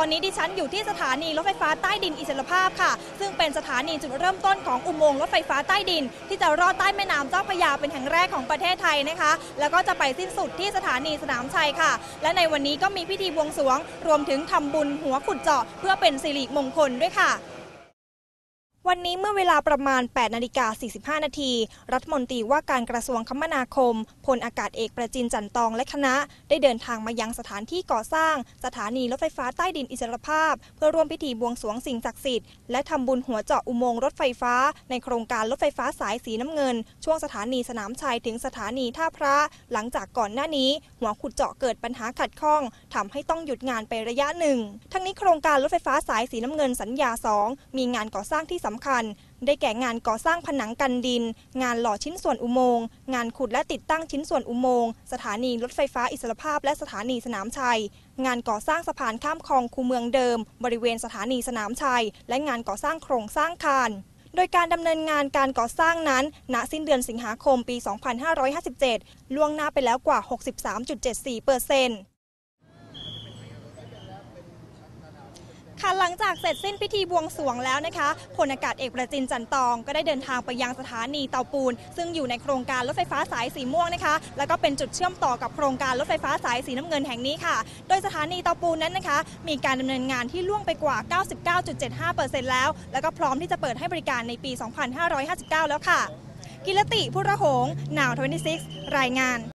อนนี้ดิฉันอยู่ที่สถานีรถไฟฟ้าใต้ดินอิสรภาพค่ะ ซึ่งเป็นสถานีจุดเริ่มต้นของอุโมงค์รถไฟฟ้าใต้ดิน ที่จะรอดใต้แม่น้ำเจ้าพระยาเป็นแห่งแรกของประเทศไทยนะคะ แล้วก็จะไปสิ้นสุดที่สถานีสนามชัยค่ะ และในวันนี้ก็มีพิธีบวงสรวง รวมถึงทำบุญหัวขุดเจาะ เพื่อเป็นสิริมงคลด้วยค่ะ วันนี้เมื่อเวลาประมาณ 8 นาฬิกา 45 นาที รัฐมนตรีว่าการกระทรวงคมนาคม พลอากาศเอกประจินจันตองและคณะ ได้เดินทางมายังสถานที่ก่อสร้าง สถานีรถไฟฟ้าใต้ดินอิสรภาพ เพื่อร่วมพิธีบวงสรวงสิ่งศักดิ์สิทธิ์และทำบุญหัวเจาะอุโมงค์รถไฟฟ้า ในโครงการรถไฟฟ้าสายสีน้ำเงิน ช่วงสถานีสนามชัยถึงสถานีท่าพระ หลังจากก่อนหน้านี้ หัวขุดเจาะเกิดปัญหาขัดข้องทำให้ต้องหยุดงานไประยะหนึ่ง ทั้งนี้โครงการรถไฟฟ้าสายสีน้ำเงินสัญญา 2 มีงานก่อสร้างที่สำคัญ ได้แก่งานก่อสร้างผนังกันดิน งานหล่อชิ้นส่วนอุโมงค์ งานขุดและติดตั้งชิ้นส่วนอุโมงค์ สถานีรถไฟฟ้าอิสรภาพและสถานีสนามชัย งานก่อสร้างสะพานข้ามคลองคูเมืองเดิม บริเวณสถานีสนามชัย และงานก่อสร้างโครงสร้างคานโดยการดำเนินงานการก่อสร้างนั้น ณ สิ้นเดือนสิงหาคมปี 2557 ล่วงหน้าไปแล้วกว่า 63.74เปอร์เซ็นต์ ค่ะหลังจากเสร็จสิ้นพิธีบวงสรวงแล้วนะคะพลอากาศเอกประจินจันตอง ก็ได้เดินทางไปยังสถานีเตาปูน ซึ่งอยู่ในโครงการรถไฟฟ้าสายสีม่วงนะคะ แล้วก็เป็นจุดเชื่อมต่อกับโครงการรถไฟฟ้าสายสีน้ำเงินแห่งนี้ค่ะ โดยสถานีเตาปูนนั้นนะคะ มีการดำเนินงานที่ล่วงไปกว่า 99.75%แล้ว แล้วก็พร้อมที่จะเปิดให้บริการในปี 2559 แล้วค่ะ กิรติพุระหงษ์นาว26รายงาน